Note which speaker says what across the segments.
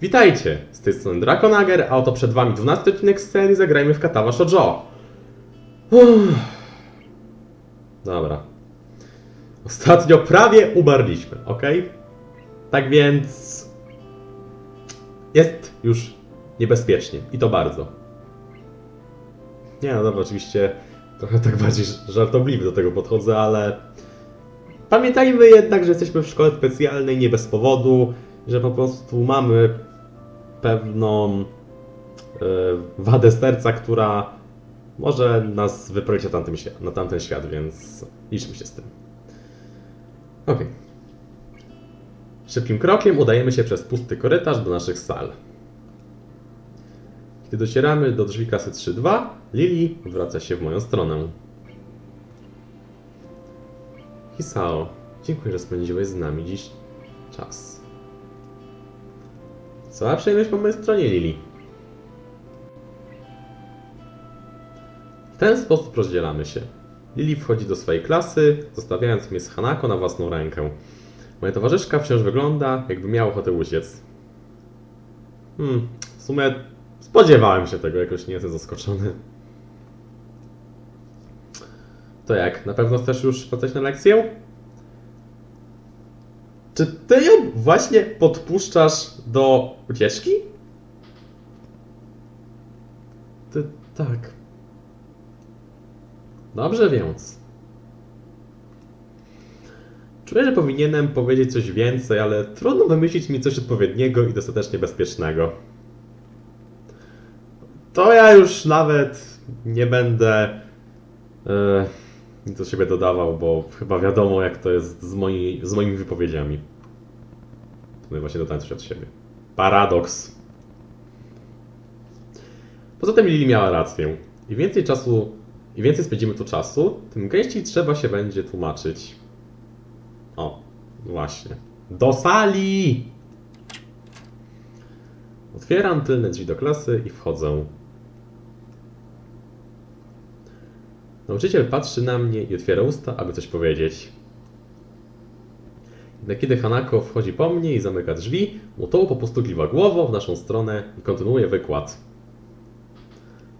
Speaker 1: Witajcie! Z tej strony Drakonager, a oto przed wami 12 odcinek z serii Zagrajmy w Katawa Shoujo. Dobra. Ostatnio prawie umarliśmy, ok? Tak więc... Jest już niebezpiecznie. I to bardzo. Nie no dobra, oczywiście trochę tak bardziej żartobliwie do tego podchodzę, ale... Pamiętajmy jednak, że jesteśmy w szkole specjalnej nie bez powodu, że po prostu mamy pewną e, wadę serca, która może nas wyprowadzić na, tamtym, na tamten świat, więc liczmy się z tym. Okej. Szybkim krokiem udajemy się przez pusty korytarz do naszych sal. Kiedy docieramy do drzwi klasy 3-2, Lili wraca się w moją stronę. Hisao, dziękuję, że spędziłeś z nami dziś czas. Cała przyjemność po mojej stronie, Lili. W ten sposób rozdzielamy się. Lili wchodzi do swojej klasy, zostawiając mnie z Hanako na własną rękę. Moja towarzyszka wciąż wygląda, jakby miała ochotę uciec. Hmm, w sumie spodziewałem się tego, jakoś nie jestem zaskoczony. To jak, na pewno chcesz już wracać na lekcję? Czy ty ją właśnie podpuszczasz do ucieczki? Ty tak. Dobrze więc. Czuję, że powinienem powiedzieć coś więcej, ale trudno wymyślić mi coś odpowiedniego i dostatecznie bezpiecznego. To ja już nawet nie będę nic do siebie dodawał, bo chyba wiadomo jak to jest z, moi, z moimi wypowiedziami. No i właśnie dodałem coś od siebie. Paradoks. Poza tym Lili miała rację. Im więcej czasu, im więcej spędzimy tu czasu, tym gęściej trzeba się będzie tłumaczyć. O, właśnie. Do sali! Otwieram tylne drzwi do klasy i wchodzę. Nauczyciel patrzy na mnie i otwiera usta, aby coś powiedzieć. Jednak kiedy Hanako wchodzi po mnie i zamyka drzwi, Motoło po prostu kiwa głową w naszą stronę i kontynuuje wykład.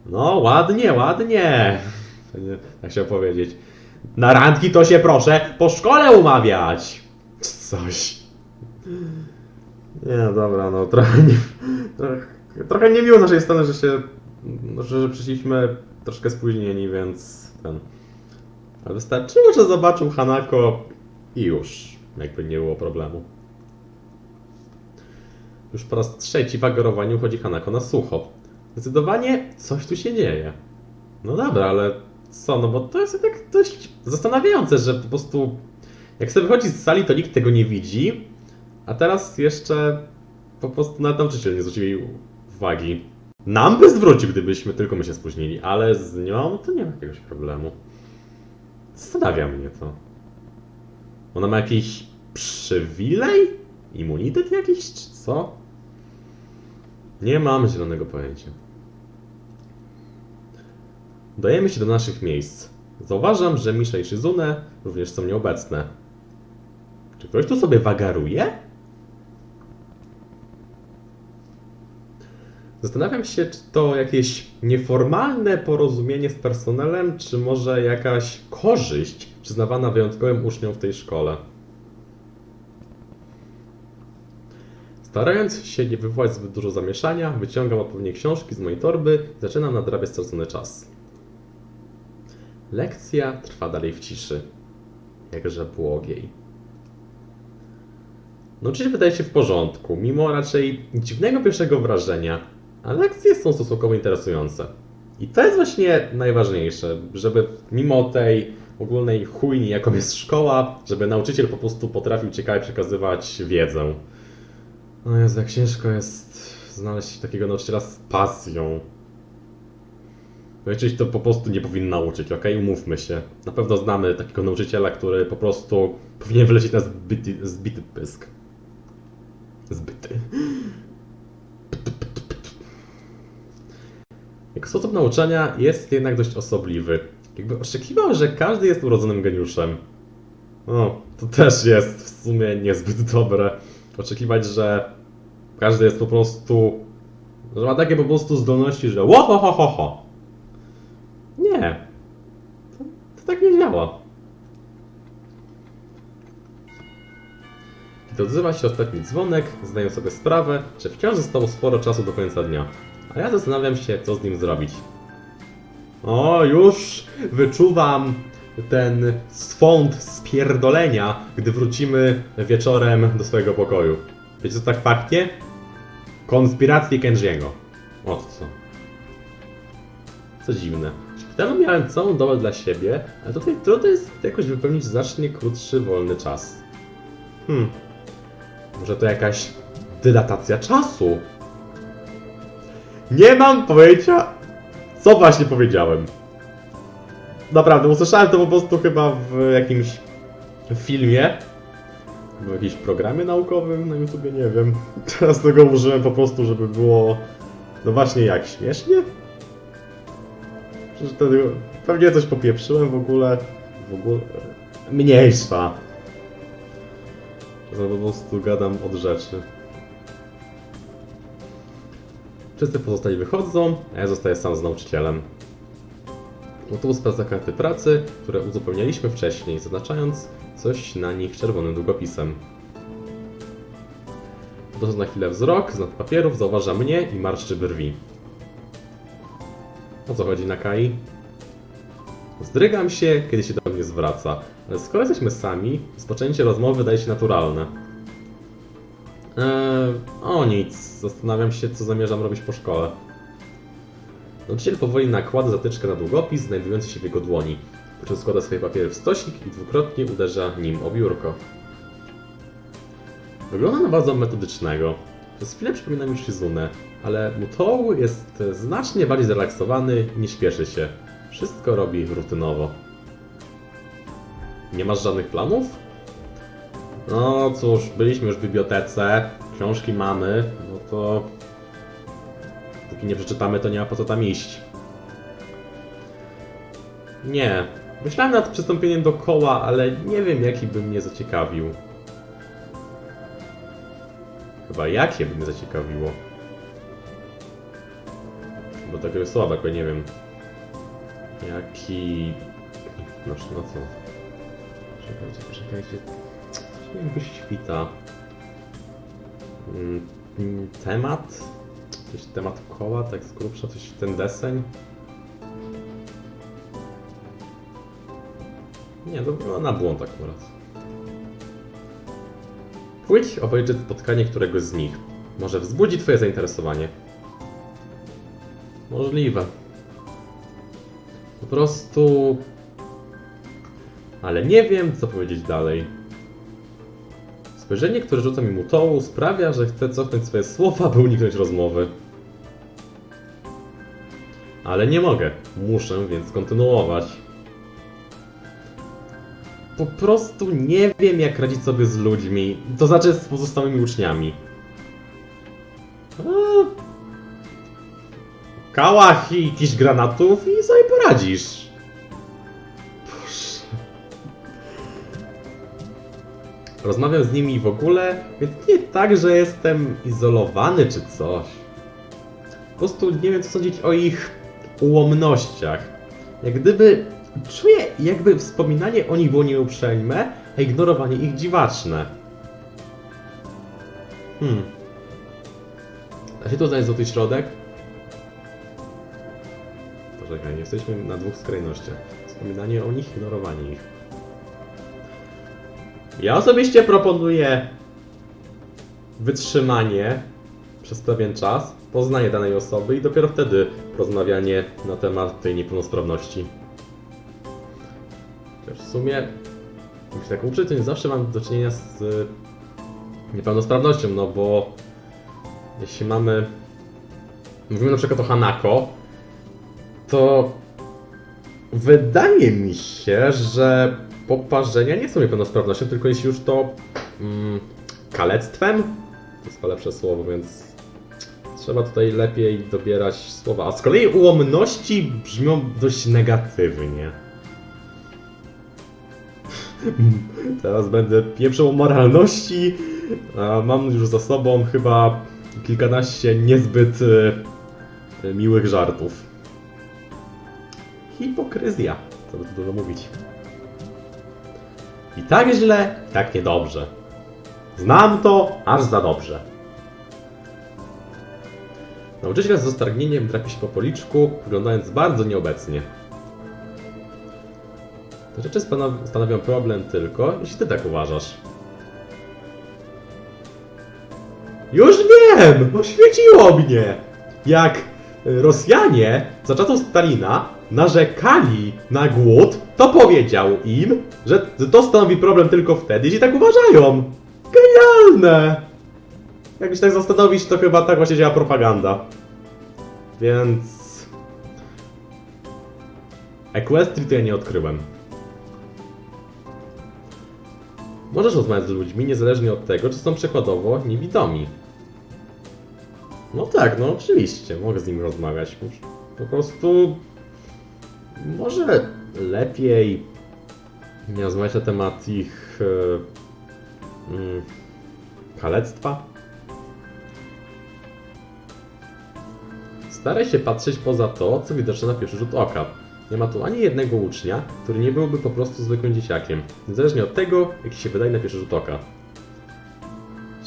Speaker 1: No, ładnie, ładnie. Tak chciał powiedzieć. Na randki to się proszę po szkole umawiać. Coś. Nie, no dobra, no trochę nie, trochę, trochę niemiło z naszej strony, że się, że przyszliśmy troszkę spóźnieni, więc ten. Ale wystarczyło, że zobaczył Hanako i już, jakby nie było problemu. Już po raz trzeci w agerowaniu chodzi Hanako na sucho. Zdecydowanie coś tu się dzieje. No dobra, ale co, no bo to jest tak dość zastanawiające, że po prostu jak sobie wychodzi z sali, to nikt tego nie widzi, a teraz jeszcze po prostu nawet nauczyciel nie zwrócił uwagi. Nam by zwrócił, gdybyśmy tylko my się spóźnili, ale z nią to nie ma jakiegoś problemu. Zastanawia mnie to. Ona ma jakiś przywilej? Immunitet jakiś, czy co? Nie mam zielonego pojęcia. Dajemy się do naszych miejsc. Zauważam, że Misha i Shizune również są nieobecne. Czy ktoś tu sobie wagaruje? Zastanawiam się, czy to jakieś nieformalne porozumienie z personelem, czy może jakaś korzyść przyznawana wyjątkowym uczniom w tej szkole. Starając się nie wywołać zbyt dużo zamieszania, wyciągam odpowiednie książki z mojej torby i zaczynam nadrabiać stracony czas. Lekcja trwa dalej w ciszy, jakże błogiej. Nauczyciel wydaje się w porządku, mimo raczej dziwnego pierwszego wrażenia, a lekcje są stosunkowo interesujące. I to jest właśnie najważniejsze, żeby mimo tej ogólnej chujni, jaką jest szkoła, żeby nauczyciel po prostu potrafił ciekawie przekazywać wiedzę. No jest jak ciężko jest znaleźć takiego nauczyciela z pasją. Większość to po prostu nie powinna uczyć, ok? Umówmy się. Na pewno znamy takiego nauczyciela, który po prostu powinien wylecieć na zbyty, zbity pysk. Zbyty. Sposób nauczania jest jednak dość osobliwy. Jakby oczekiwał, że każdy jest urodzonym geniuszem. O, to też jest w sumie niezbyt dobre. Oczekiwać, że każdy jest po prostu, że ma takie po prostu zdolności, że ho ho ho ho. Nie. To, to tak nie działa. Kiedy odzywa się ostatni dzwonek, zdaję sobie sprawę, że wciąż zostało sporo czasu do końca dnia. A ja zastanawiam się, co z nim zrobić. O, już wyczuwam ten swąd spierdolenia, gdy wrócimy wieczorem do swojego pokoju. Wiecie co tak pachnie? Konspiracje Kenjiego. O co? Co dziwne. Szpitalu miałem całą dobę dla siebie, a tutaj trudno jest jakoś wypełnić znacznie krótszy wolny czas. Hmm. Może to jakaś dylatacja czasu? Nie mam pojęcia, co właśnie powiedziałem. Naprawdę, usłyszałem to po prostu chyba w jakimś filmie, w jakimś programie naukowym na YouTubie, nie wiem. Teraz tego użyłem po prostu, żeby było, no właśnie jak, śmiesznie? Przecież to, pewnie coś popieprzyłem w ogóle, w ogóle, mniejsza. Po prostu gadam od rzeczy. Wszyscy pozostali wychodzą, a ja zostaję sam z nauczycielem. Autobus sprawdza karty pracy, które uzupełnialiśmy wcześniej, zaznaczając coś na nich czerwonym długopisem. Podnoszę na chwilę wzrok, z papierów zauważa mnie i marszczy brwi. O co chodzi Nakai? Zdrygam się, kiedy się do mnie zwraca, ale skoro jesteśmy sami, rozpoczęcie rozmowy wydaje się naturalne. Eee, o nic, zastanawiam się, co zamierzam robić po szkole. Nauczyciel powoli nakłada zatyczkę na długopis znajdujący się w jego dłoni, po czym składa swoje papiery w stosik i dwukrotnie uderza nim o biurko. Wygląda na bardzo metodycznego. Przez chwilę przypomina mi Shizunę, ale Mutou jest znacznie bardziej zrelaksowany i nie śpieszy się. Wszystko robi rutynowo. Nie masz żadnych planów? No cóż, byliśmy już w bibliotece, książki mamy, no to Póki nie przeczytamy, to nie ma po co tam iść. Nie. Myślałem nad przystąpieniem do koła, ale nie wiem, jaki by mnie zaciekawił. Chyba jakie by mnie zaciekawiło. Bo takiego słowa, tylko nie wiem. Jaki... No, no co? Czekajcie, czekajcie. Jakoś świta. Mm, Temat? Jakiś temat koła, tak z grubsza, coś ten deseń. Nie, to było na błąd akurat. Pójdź obejrzeć spotkanie któregoś z nich. Może wzbudzi twoje zainteresowanie. Możliwe. Po prostu... Ale nie wiem, co powiedzieć dalej. Spojrzenie, które rzuca mi Mutołu, sprawia, że chcę cofnąć swoje słowa, by uniknąć rozmowy. Ale nie mogę. Muszę więc kontynuować. Po prostu nie wiem, jak radzić sobie z ludźmi, to znaczy z pozostałymi uczniami. A... Kałach i granatów i sobie poradzisz. Rozmawiam z nimi w ogóle, więc nie tak, że jestem izolowany czy coś. Po prostu nie wiem, co sądzić o ich ułomnościach. Jak gdyby czuję, jakby wspominanie o nich było nieuprzejme, a ignorowanie ich dziwaczne. Hmm. Da się tu znaleźć złoty środek? Poczekaj, jesteśmy na dwóch skrajnościach. Wspominanie o nich, ignorowanie ich. Ja osobiście proponuję wytrzymanie przez pewien czas, poznanie danej osoby i dopiero wtedy porozmawianie na temat tej niepełnosprawności. Chociaż w sumie, jak się tak uczy, to nie zawsze mam do czynienia z y, niepełnosprawnością, no bo jeśli mamy, mówimy na przykład o Hanako, to wydaje mi się, że poparzenia nie są niepełnosprawnością, tylko jeśli już to mm, kalectwem, to jest chyba lepsze słowo, więc trzeba tutaj lepiej dobierać słowa. A z kolei ułomności brzmią dość negatywnie. Teraz będę pieprzył moralności. Mam już za sobą chyba kilkanaście niezbyt e, miłych żartów. Hipokryzja, co by tu dużo mówić. I tak źle, i tak niedobrze. Znam to aż za dobrze. Nauczyciel z roztargnieniem drapie się po policzku, wyglądając bardzo nieobecnie. Te rzeczy stanow- stanowią problem tylko, jeśli ty tak uważasz. Już wiem! Oświeciło mnie! Jak Rosjanie za czasów Stalina narzekali na głód, to powiedział im, że to stanowi problem tylko wtedy, jeśli tak uważają. Genialne! Jak się tak zastanowić, to chyba tak właśnie działa propaganda. Więc... Equestrii to ja nie odkryłem. Możesz rozmawiać z ludźmi niezależnie od tego, czy są przykładowo niewidomi. No tak, no oczywiście, mogę z nimi rozmawiać. Po prostu... Może lepiej rozmawiać na temat ich... E, mm, kalectwa? Staraj się patrzeć poza to, co widoczne na pierwszy rzut oka. Nie ma tu ani jednego ucznia, który nie byłby po prostu zwykłym dzieciakiem, niezależnie od tego, jaki się wydaje na pierwszy rzut oka.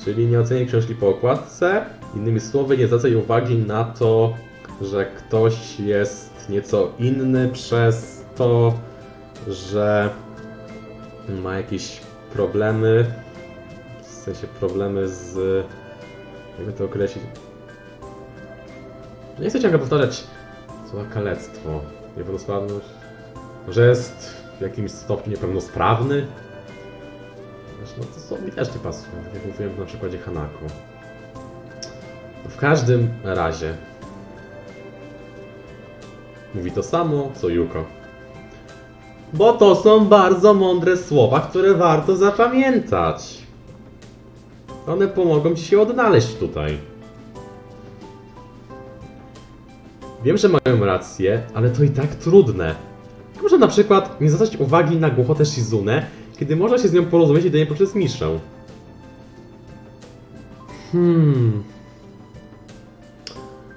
Speaker 1: Czyli nie oceniaj książki po okładce, innymi słowy, nie zwracaj uwagi na to, że ktoś jest nieco inny przez to, że ma jakieś problemy, w sensie problemy z... jakby to określić? Nie chcę ciągle powtarzać słowa kalectwo, niepełnosprawność, że jest w jakimś stopniu niepełnosprawny. No to słowo mi też nie pasuje, tak jak mówiłem na przykładzie Hanako. W każdym razie mówi to samo co Yuko. Bo to są bardzo mądre słowa, które warto zapamiętać. One pomogą ci się odnaleźć tutaj. Wiem, że mają rację, ale to i tak trudne. Można na przykład nie zwracać uwagi na głuchotę Shizune, kiedy można się z nią porozumieć jedynie poprzez miszę. Hmm.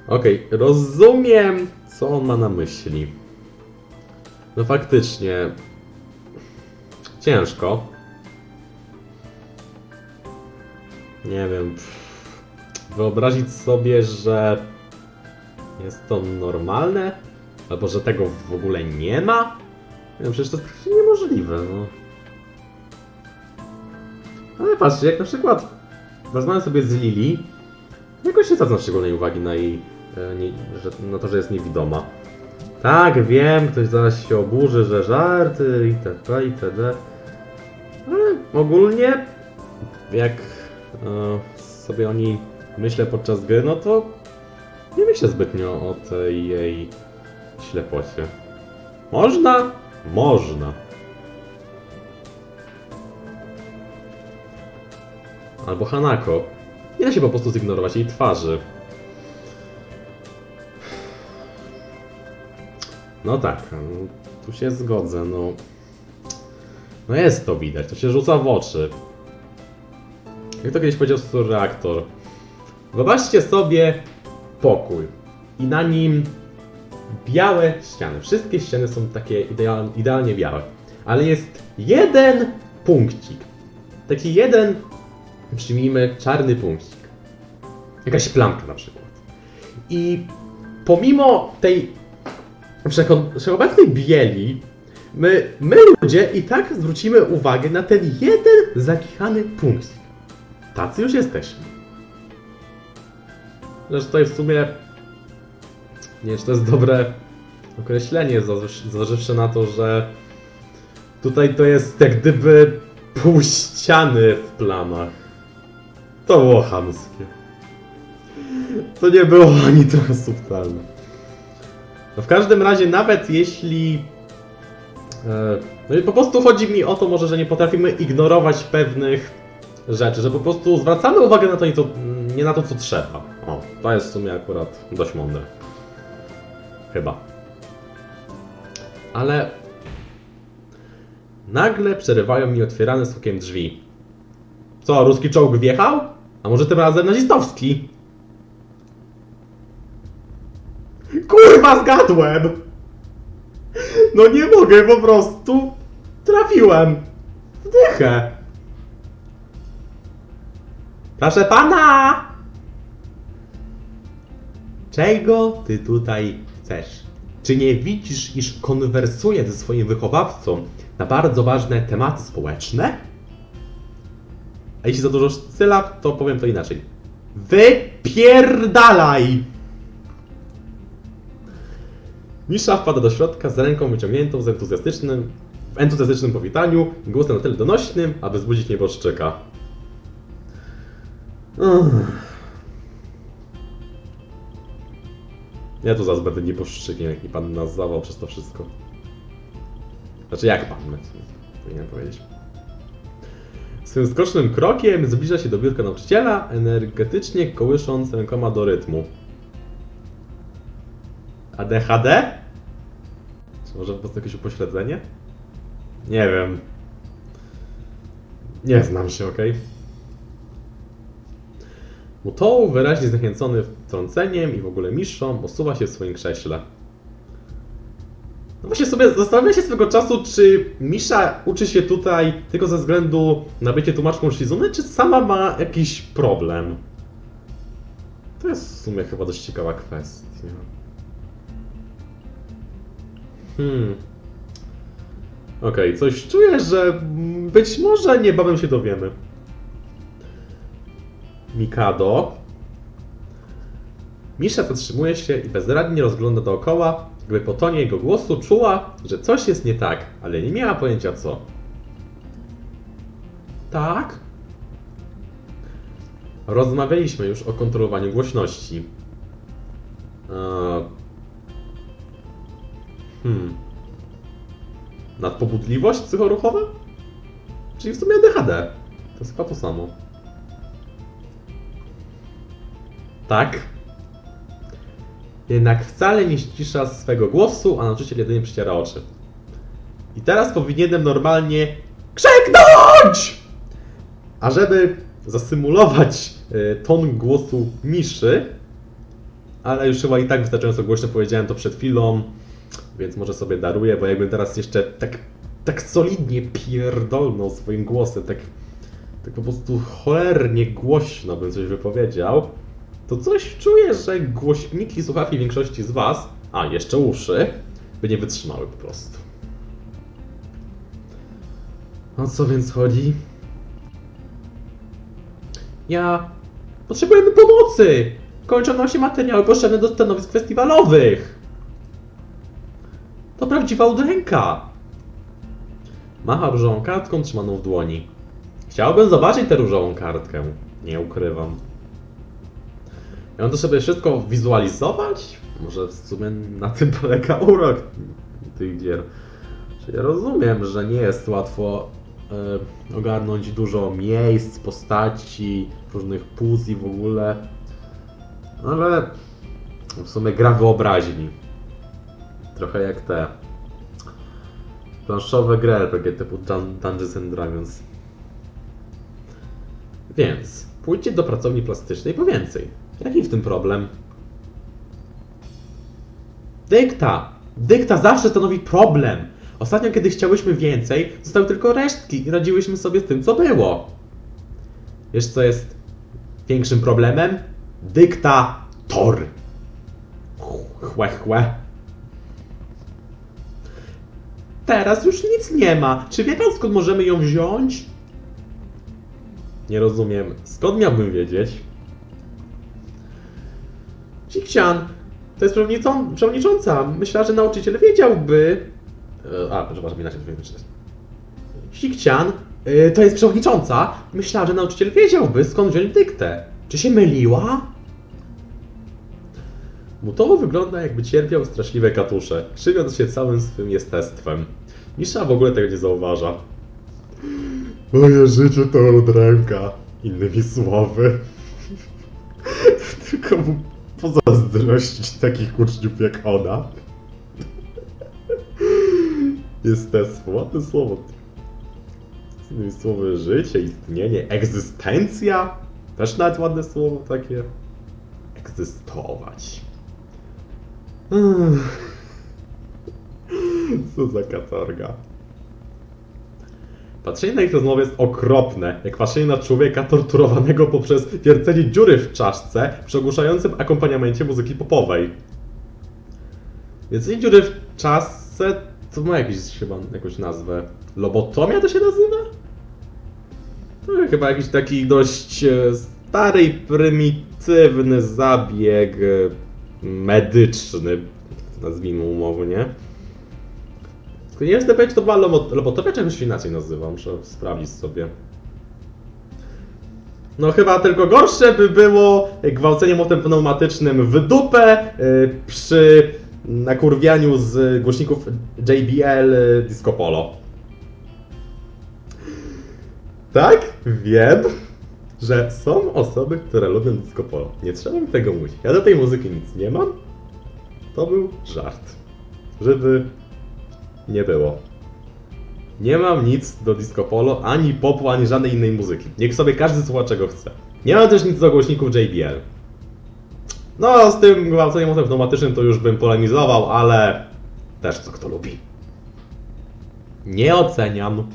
Speaker 1: Okej, rozumiem, co on ma na myśli. No faktycznie. Ciężko. Nie wiem. Wyobrazić sobie, że jest to normalne? Albo że tego w ogóle nie ma? Nie wiem, przecież to jest praktycznie niemożliwe, no. Ale patrzcie, jak na przykład rozmawiam sobie z Lili, jakoś nie zwracam szczególnej uwagi na jej, nie, że, na to, że jest niewidoma. Tak, wiem, ktoś zaraz się oburzy, że żarty itp. itd. Ale ogólnie, jak e, sobie o niej myślę podczas gry, no to nie myślę zbytnio o tej jej ślepocie. Można? Można. Albo Hanako. Nie da się po prostu zignorować jej twarzy. No tak, no, tu się zgodzę, no. No jest to widać, to się rzuca w oczy. Jak to kiedyś powiedział reaktor. Wyobraźcie sobie pokój i na nim białe ściany. Wszystkie ściany są takie ideal, idealnie białe. Ale jest jeden punkcik. Taki jeden, przyjmijmy, czarny punkcik. Jakaś plamka na przykład. I pomimo tej wszechobecnej bieli, my, my ludzie i tak zwrócimy uwagę na ten jeden zakichany punkcik. Tacy już jesteśmy. Zresztą tutaj w sumie nie wiem, czy to jest dobre określenie, zważywszy na to, że tutaj to jest jak gdyby pół ściany w planach. To było chamskie. To nie było ani trochę subtelne. No w każdym razie, nawet jeśli. e, No i po prostu chodzi mi o to, może, że nie potrafimy ignorować pewnych rzeczy, że po prostu zwracamy uwagę na to, nie, to, nie na to, co trzeba. O, to jest w sumie akurat dość mądre. Chyba. Ale. Nagle przerywają mi otwierane z hukiem drzwi. Co, ruski czołg wjechał? A może tym razem nazistowski? Kurwa, zgadłem! No nie mogę, po prostu trafiłem w dychę. Proszę pana! Czego ty tutaj chcesz? Czy nie widzisz, iż konwersuję ze swoim wychowawcą na bardzo ważne tematy społeczne? A jeśli za dużo sylab, to powiem to inaczej. Wypierdalaj! Misza wpada do środka z ręką wyciągniętą z entuzjastycznym, w entuzjastycznym powitaniu głosem na tyle donośnym, aby wzbudzić nieboszczyka. Uff. Ja tu zaraz będę nieboszczykiem, jak mi pan nazywał przez to wszystko. Znaczy jak pan, powinienem powiedzieć. Swym skocznym krokiem zbliża się do biurka nauczyciela, energetycznie kołysząc rękoma do rytmu. ADHD? Może po prostu jakieś upośledzenie? Nie wiem. Nie znam się, okej? Mutoł, wyraźnie zniechęcony wtrąceniem i w ogóle miszą, osuwa się w swoim krześle. No właśnie sobie zastanawiam się swego czasu, czy Misza uczy się tutaj tylko ze względu na bycie tłumaczką Shizuny, czy sama ma jakiś problem? To jest w sumie chyba dość ciekawa kwestia. Hmm. Okej, coś czuję, że być może niebawem się dowiemy. Mikado. Misza zatrzymuje się i bezradnie rozgląda dookoła, jakby po tonie jego głosu czuła, że coś jest nie tak, ale nie miała pojęcia co. Tak? Rozmawialiśmy już o kontrolowaniu głośności. Eee... Hmm. Nadpobudliwość psychoruchowa? Czyli w sumie ADHD. To jest chyba to samo. Tak. Jednak wcale nie ścisza swego głosu, a nauczyciel jedynie przyciera oczy. I teraz powinienem normalnie krzyknąć! A żeby zasymulować y, ton głosu Miszy, ale już chyba i tak wystarczająco głośno powiedziałem to przed chwilą, więc może sobie daruję, bo jakbym teraz jeszcze tak, tak solidnie pierdolnął swoim głosem, tak, tak po prostu cholernie głośno bym coś wypowiedział, to coś czuję, że głośniki słuchawki większości z Was, a jeszcze uszy, by nie wytrzymały po prostu. O co więc chodzi? Ja... Potrzebujemy pomocy! Kończą nam się materiały potrzebne do stanowisk festiwalowych! To prawdziwa udręka! Macha różową kartką trzymaną w dłoni. Chciałbym zobaczyć tę różową kartkę. Nie ukrywam. Ja mam to sobie wszystko wizualizować? Może w sumie na tym polega urok tych gier. Czyli rozumiem, że nie jest łatwo e, ogarnąć dużo miejsc, postaci, różnych puzji w ogóle. Ale w sumie gra wyobraźni. Trochę jak te planszowe gry RPG typu Dun Dungeons and Dragons. Więc pójdźcie do pracowni plastycznej po więcej. Jaki w tym problem? Dykta! Dykta zawsze stanowi problem! Ostatnio, kiedy chciałyśmy więcej, zostały tylko resztki i radziłyśmy sobie z tym, co było. Wiesz, co jest większym problemem? Dyktator! Chłe, chłe. Teraz już nic nie ma. Czy wie pan skąd możemy ją wziąć? Nie rozumiem. Skąd miałbym wiedzieć? Cikcian, to jest przewodniczą- przewodnicząca. Myślała, że nauczyciel wiedziałby. E, A, przepraszam, inaczej to powinien czytać. Sikcian, y, to jest przewodnicząca. Myślała, że nauczyciel wiedziałby, skąd wziąć dyktę. Czy się myliła? Mutowo wygląda, jakby cierpiał straszliwe katusze, krzywiąc się całym swym jestestwem. Misza w ogóle tego nie zauważa. Moje życie to udręka. Innymi słowy. Tylko mu pozazdrościć takich uczniów jak ona. Jestestwo, ładne słowo. Innymi słowy, życie, istnienie, egzystencja. Też nawet ładne słowo takie. Egzystować. Co za katorga. Patrzenie na ich rozmowę jest okropne, jak patrzenie na człowieka torturowanego poprzez wiercenie dziury w czaszce przy ogłuszającym akompaniamencie muzyki popowej. Wiercenie dziury w czaszce to ma jakiś chyba jakąś nazwę. Lobotomia to się nazywa? To chyba jakiś taki dość e, stary i prymitywny zabieg e, medyczny, nazwijmy umownie. Tylko nie jestem pewien, czy to była lobo- lobotomia, czy jakoś inaczej nazywa. Muszę sprawdzić sobie. No chyba tylko gorsze by było gwałcenie motem pneumatycznym w dupę y, przy nakurwianiu z głośników JBL y, Disco Polo. Tak, wiem, że są osoby, które lubią Disco Polo. Nie trzeba mi tego mówić. Ja do tej muzyki nic nie mam. To był żart. Żeby nie było. Nie mam nic do disco polo, ani popu, ani żadnej innej muzyki. Niech sobie każdy słucha czego chce. Nie mam też nic do głośników JBL. No, z tym gwałceniem motem pneumatycznym to już bym polemizował, ale też co kto lubi. Nie oceniam.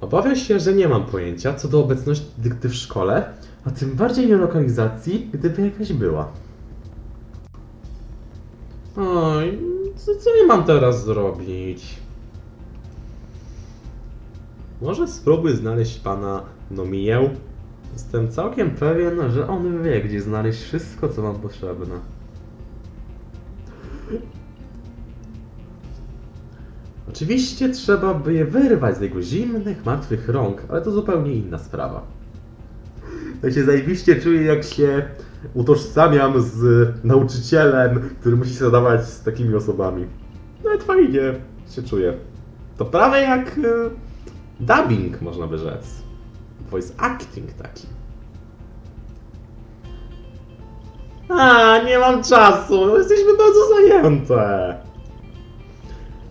Speaker 1: Obawiam się, że nie mam pojęcia co do obecności dykty w szkole, a tym bardziej nie lokalizacji, gdyby jakaś była. Oj, co, co ja mam teraz zrobić? Może spróbuj znaleźć pana Nomiję? Jestem całkiem pewien, że on wie, gdzie znaleźć wszystko, co wam potrzebne. Oczywiście trzeba by je wyrwać z jego zimnych, martwych rąk, ale to zupełnie inna sprawa. Ja się zajebiście czuję, jak się utożsamiam z nauczycielem, który musi się zadawać z takimi osobami. Nawet fajnie się czuję. To prawie jak e, dubbing, można by rzec. Voice acting taki. A, nie mam czasu, jesteśmy bardzo zajęte.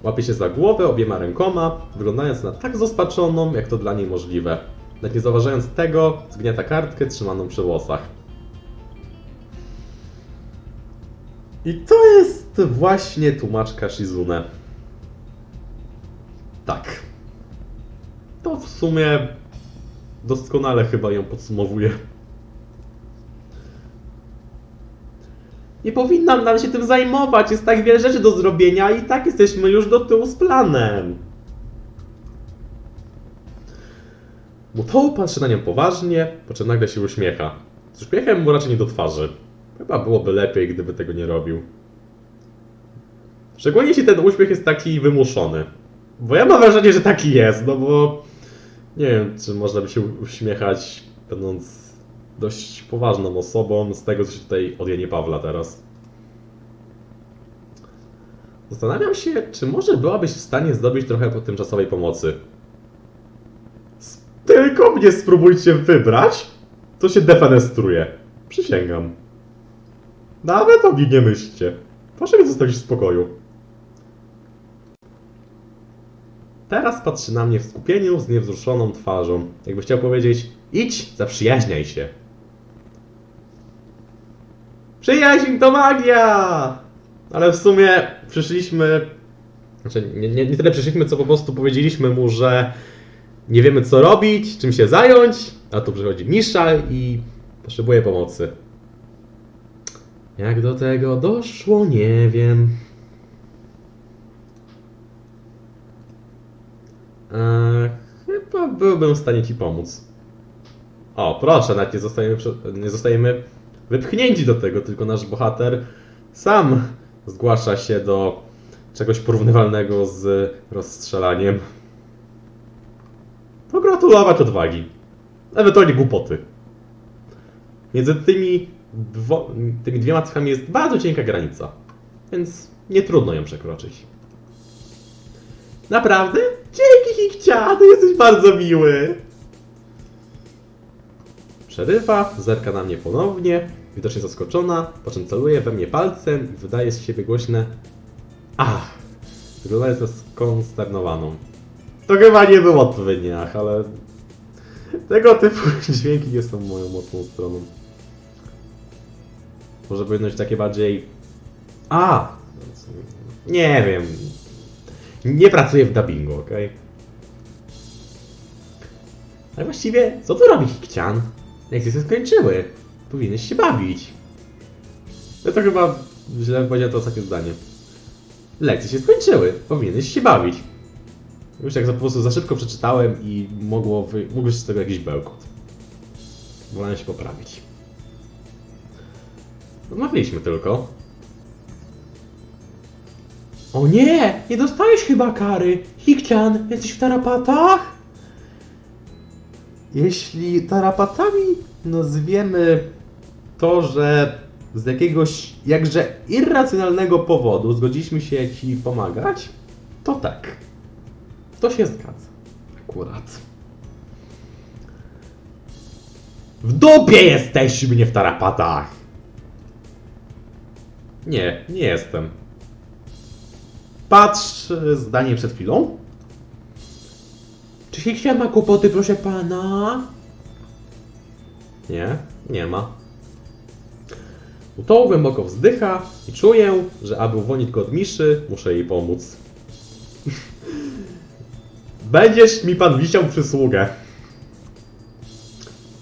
Speaker 1: Łapie się za głowę obiema rękoma, wyglądając na tak zospaczoną, jak to dla niej możliwe. Nawet nie zauważając tego, zgniata kartkę trzymaną przy włosach. I to jest właśnie tłumaczka Shizune. Tak. To w sumie doskonale chyba ją podsumowuje. Nie powinnam nam się tym zajmować, jest tak wiele rzeczy do zrobienia i tak jesteśmy już do tyłu z planem. Mutoł patrzy na nią poważnie, po czym nagle się uśmiecha. Z uśmiechem mu raczej nie do twarzy. Chyba byłoby lepiej, gdyby tego nie robił. Szczególnie jeśli ten uśmiech jest taki wymuszony. Bo ja mam wrażenie, że taki jest, no bo nie wiem, czy można by się uśmiechać, będąc dość poważną osobą z tego, co się tutaj od Janie Pawla teraz. Zastanawiam się, czy może byłabyś w stanie zdobyć trochę tymczasowej pomocy. Tylko mnie spróbujcie wybrać, to się defenestruje. Przysięgam. Nawet o nie myślcie. Proszę mnie zostawić w spokoju. Teraz patrzy na mnie w skupieniu z niewzruszoną twarzą. Jakby chciał powiedzieć, idź, zaprzyjaźniaj się. Przyjaźń to magia! Ale w sumie przyszliśmy... Znaczy, nie, nie, nie tyle przyszliśmy, co po prostu powiedzieliśmy mu, że nie wiemy co robić, czym się zająć, a tu przychodzi Misza i potrzebuje pomocy. Jak do tego doszło, nie wiem. Eee, chyba byłbym w stanie ci pomóc. O, proszę, nawet nie zostajemy, nie zostajemy wypchnięci do tego, tylko nasz bohater sam zgłasza się do czegoś porównywalnego z rozstrzelaniem. Pogratulować odwagi. Ewentualnie głupoty. Między tymi, dwo, tymi dwiema cechami jest bardzo cienka granica, więc nie trudno ją przekroczyć. Naprawdę? Dzięki Hikcia, ty jesteś bardzo miły. Przerywa, zerka na mnie ponownie, widocznie zaskoczona, po czym celuje we mnie palcem i wydaje z siebie głośne Ach! Wygląda na skonsternowaną. To chyba nie było odpowiedni ach, ale tego typu dźwięki nie są moją mocną stroną. Może powinno być takie bardziej A! Nie wiem. Nie pracuję w dubbingu, okej? Ale właściwie, co tu robi Hikcian? Lekcje się skończyły. Powinieneś się bawić. Ja to chyba źle powiedziałem to ostatnie zdanie. Lekcje się skończyły. Powinieneś się bawić. Już jak za, po prostu za szybko przeczytałem i mogło wy, mógł się z tego jakiś bełkot. Wolałem się poprawić. Rozmawialiśmy tylko. O nie! Nie dostałeś chyba kary! Hikcian, jesteś w tarapatach? Jeśli tarapatami nazwiemy to, że z jakiegoś jakże irracjonalnego powodu zgodziliśmy się Ci pomagać, to tak. To się zgadza. Akurat. W dupie jesteś mnie w tarapatach! Nie, nie jestem. Patrz e, zdanie przed chwilą. Czy Hikwian ma kłopoty, proszę pana? Nie, nie ma. To głęboko wzdycha i czuję, że aby uwolnić go od Miszy, muszę jej pomóc. Będziesz mi pan wisiał przysługę.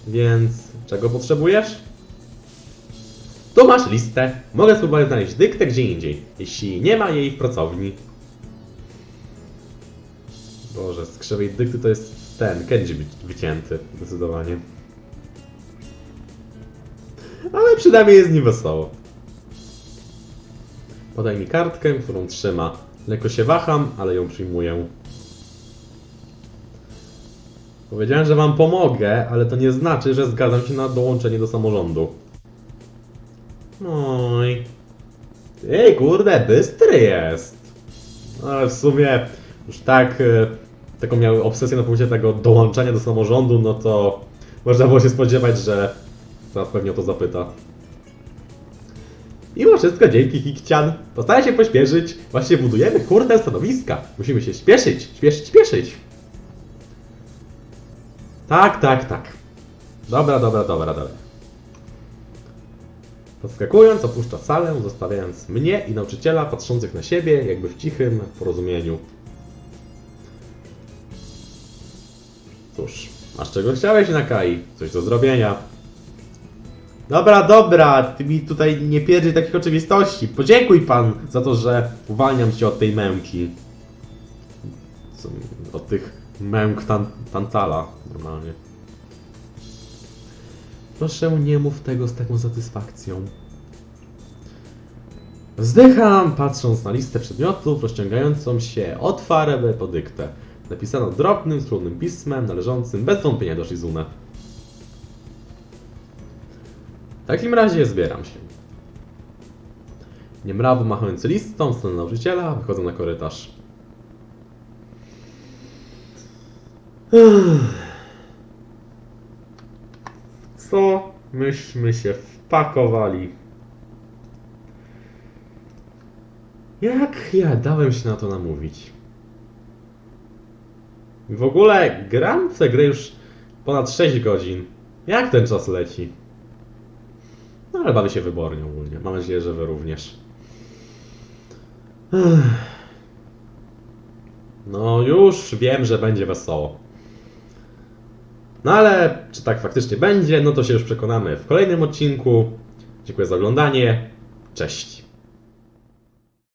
Speaker 1: Więc czego potrzebujesz? Tu masz listę. Mogę spróbować znaleźć dyktę gdzie indziej, jeśli nie ma jej w pracowni. Boże, z krzywej dykty to jest ten, wy- wycięty, zdecydowanie. Ale przynajmniej jest niewesoło. Podaj mi kartkę, którą trzyma. Lekko się waham, ale ją przyjmuję. Powiedziałem, że wam pomogę, ale to nie znaczy, że zgadzam się na dołączenie do samorządu. Oj. Ej, kurde, bystry jest. No, ale w sumie już tak, e, taką miały obsesję na punkcie tego dołączenia do samorządu, no to można było się spodziewać, że zaraz pewnie o to zapyta. Mimo wszystko dzięki Hikcian. Postaram się pośpieszyć. Właśnie budujemy kurde stanowiska. Musimy się śpieszyć, śpieszyć, śpieszyć. Tak, tak, tak. Dobra, dobra, dobra, dobra. Podskakując, opuszcza salę, zostawiając mnie i nauczyciela patrzących na siebie, jakby w cichym porozumieniu. Cóż, masz czego chciałeś, Nakai? Coś do zrobienia. Dobra, dobra, ty mi tutaj nie pierdzi takich oczywistości. Podziękuj pan za to, że uwalniam cię od tej męki. Od tych męk tan tantala, normalnie. Proszę, nie mów tego z taką satysfakcją. Wzdycham, patrząc na listę przedmiotów rozciągającą się od farbę po dyktę. Napisano drobnym, trudnym pismem należącym bez wątpienia do Shizune. W takim razie zbieram się. Niemrawo machający listą w stronę nauczyciela, wychodzę na korytarz. Co myśmy się wpakowali? Jak ja dałem się na to namówić? W ogóle gram w tę grę już ponad 6 godzin. Jak ten czas leci? No ale bawię się wybornie ogólnie. Mam nadzieję, że wy również. No już wiem, że będzie wesoło. No ale czy tak faktycznie będzie, no to się już przekonamy w kolejnym odcinku. Dziękuję za oglądanie. Cześć.